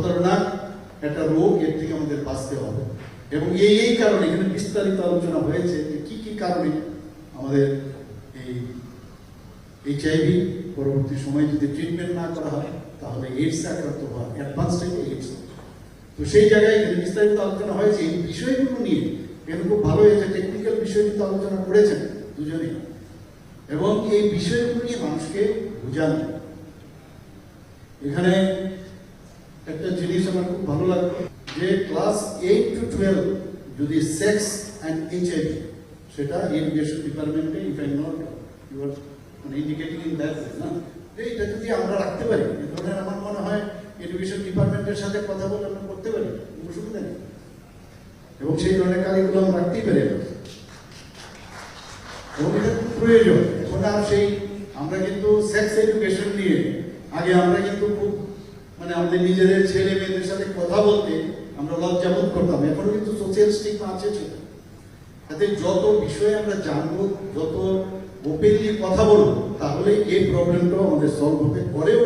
খতরনাক একটা রোগ এর থেকে আমাদের বাঁচতে হবে। এবং এই এই কারণে এখানে বিস্তারিত আলোচনা হয়েছে যে কি কি কারণে আমাদের এই এইচআইভি পরবর্তী সময়ে যদি ট্রিটমেন্ট না করা হয়, তাহলে এইডস আক্রান্ত হওয়া অ্যাডভান্স টাইপে এইডস তো সেই জায়গায় এখানে বিস্তারিত আলোচনা হয়েছে। এই বিষয়গুলো নিয়ে এখানে খুব ভালো হয়েছে টেকনিক্যাল বিষয় কিন্তু আলোচনা করেছেন দুজনেই। এবং এই বিষয়গুলো নিয়ে মানুষকে বোঝানো। এখানে একটা জিনিস আমার খুব ভালো লাগল, যে ক্লাস এইট টু টুয়েলভ যদি সেক্স অ্যান্ড এইচআইভি সেটা এডুকেশন ডিপার্টমেন্টে if I not you are মানে ইন্ডিকেটিং ইন দ্যাট না? যে এটা যদি আমরা রাখতে পারি, এ ধরনের আমার মনে হয় এডুকেশন ডিপার্টমেন্টের সাথে কথা বলে আমরা করতে পারি, কোনো অসুবিধা নেই। এবং সেই ধরনের কারিকুলাম রাখতেই পারি। এবং এটা খুব প্রয়োজন। এখন আর সেই, আমরা কিন্তু সেক্স এডুকেশন নিয়ে, আগে আমরা কিন্তু খুব মানে আমাদের নিজেদের ছেলে মেয়েদের সাথে কথা বলতে আমরা লজ্জাবোধ করতাম। এখনও কিন্তু সোশ্যাল স্টিগমা আছে ছিল। তাতে যত বিষয়ে আমরা জানব, যত ওপেনলি কথা বলব, তাহলে এই প্রবলেমটাও আমাদের সলভ হবে পরেও